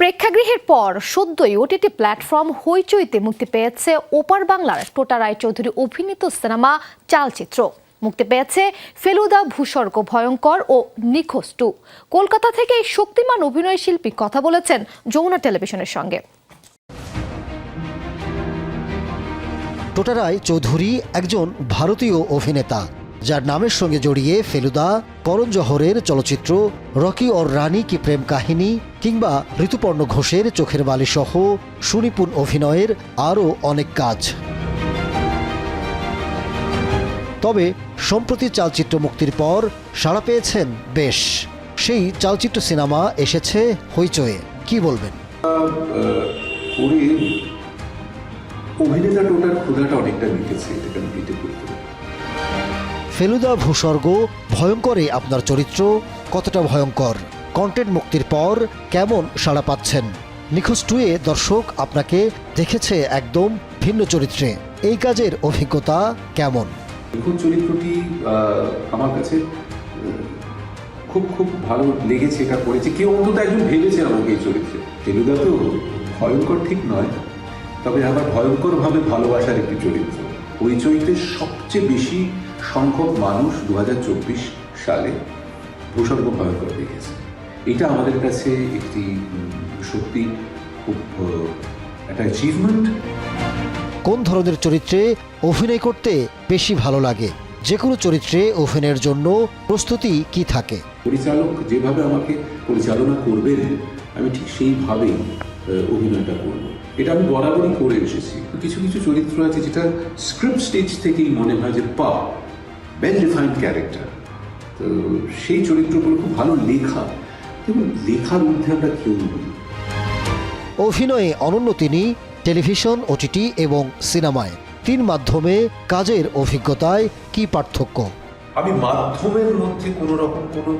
প্রেক্ষাগৃহের পর সদ্যই OTT platform হইচইতে মুক্তি পেয়েছে ওপার বাংলার টোটা রায়চৌধুরী অভিনীত সিনেমা চালচিত্র। মুক্তি পেয়েছে ফেলুদা ভূস্বর্গ ভয়ঙ্কর ও নিখোঁজ টু। কলকাতা থেকে শক্তিমান অভিনয় শিল্পী কথা বলেছেন যমুনা টেলিভিশনের সঙ্গে। টোটা রায় চৌধুরী একজন ভারতীয় অভিনেতা। যার নামের সঙ্গে জড়িয়ে ফেলুদা, করণ জহরের চলচ্চিত্র রকি ওর রানী কি প্রেম কাহিনী কিংবা ঋতুপর্ণ ঘোষের চোখের বালি সহ সুনিপুণ অভিনয়ের আরও অনেক কাজ। তবে সম্প্রতি চালচিত্র মুক্তির পর সাড়া পেয়েছেন বেশ। সেই চালচিত্র সিনেমা এসেছে হইচয়ে। কি বলবেন? অভিনেতা ক্ষুধাটা অনেকটা মিটেছে, এটা করতে। ফেলুদা ভূস্বর্গ ভয়ঙ্করে আপনার চরিত্র কতটা ভয়ঙ্কর। কন্টেন্ট মুক্তির পর কেমন সাড়া পাচ্ছেন? নিখোঁজ টুয়ে দর্শক আপনাকে দেখেছে একদম ভিন্ন চরিত্রে। এই কাজের অভিজ্ঞতা কেমন? নিখুঁত চরিত্রটি আমার কাছে খুব খুব ভালো লেগেছে, এটা করেছে। কেউ অন্তত একজন ভেবেছে আমাকে এই চরিত্রে। ফেলুদা তো ভয়ঙ্কর ঠিক নয়, তবে আবার ভয়ঙ্করভাবে ভালোবাসার একটি চরিত্র। ওই চরিত্রে সবচেয়ে বেশি সংখ্যক মানুষ দু হাজার চব্বিশ সালে ভূস্বর্গ ভয়ঙ্কর দেখেছে এটা আমাদের কাছে একটি সত্যি খুব একটা অ্যাচিভমেন্ট কোন ধরনের চরিত্রে অভিনয় করতে বেশি ভালো লাগে? যে কোনো চরিত্রে অভিনয়ের জন্য প্রস্তুতি কি থাকে? পরিচালক যেভাবে আমাকে পরিচালনা করবেন আমি ঠিক সেইভাবেই অভিনয়টা করব। এটা আমি বরাবরই করে এসেছি। কিছু কিছু চরিত্র আছে যেটা স্ক্রিপ্ট স্টেজ থেকেই মনে হয় যে পা ওয়েল ডিফাইন্ড ক্যারেক্টার তো সেই চরিত্রগুলো খুব ভালো লেখা। এবং লেখার মধ্যে আমরা কেউ অভিনয়ে অনন্য তিনি টেলিভিশন ওটিটি এবং সিনেমায়। তিন মাধ্যমে কাজের অভিজ্ঞতায় কি পার্থক্য? আমি মাধ্যমের মধ্যে কোনো রকম কোনো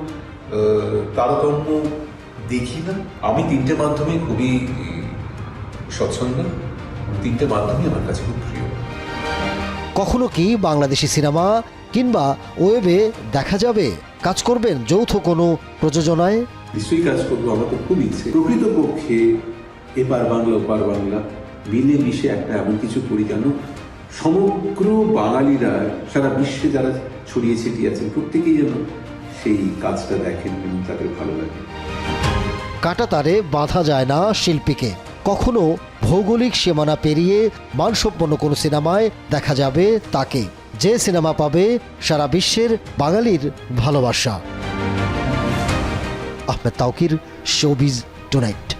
তারতম্য দেখি না। আমি তিনটে মাধ্যমে খুবই স্বচ্ছন্দ। তিনটে মাধ্যমই আমার কাছে খুব প্রিয়। কখনো কি বাংলাদেশি সিনেমা কিংবা ওয়েবে দেখা যাবে কাজ করবেন যৌথ কোনো প্রযোজনায়? নিশ্চয়ই কাজ করব আমার তো খুব ইচ্ছে। প্রকৃতপক্ষে এপার বাংলা ওপার বাংলা মিলে মিশে একটা এমন কিছু করি কেন? সমগ্র বাঙালিরা সারা বিশ্বে যারা ছড়িয়ে ছিটিয়ে আছেন প্রত্যেকেই যেন সেই কাজটা দেখেন এবং তাদের ভালো লাগে। কাটা তারে বাঁধা যায় না শিল্পীকে। কখনো ভৌগোলিক সীমানা পেরিয়ে মানসম্পন্ন কোনো সিনেমায় দেখা যাবে তাকে। যে সিনেমা পাবে সারা বিশ্বের বাঙালির ভালোবাসা। Ahmed Taukir showbiz tonight.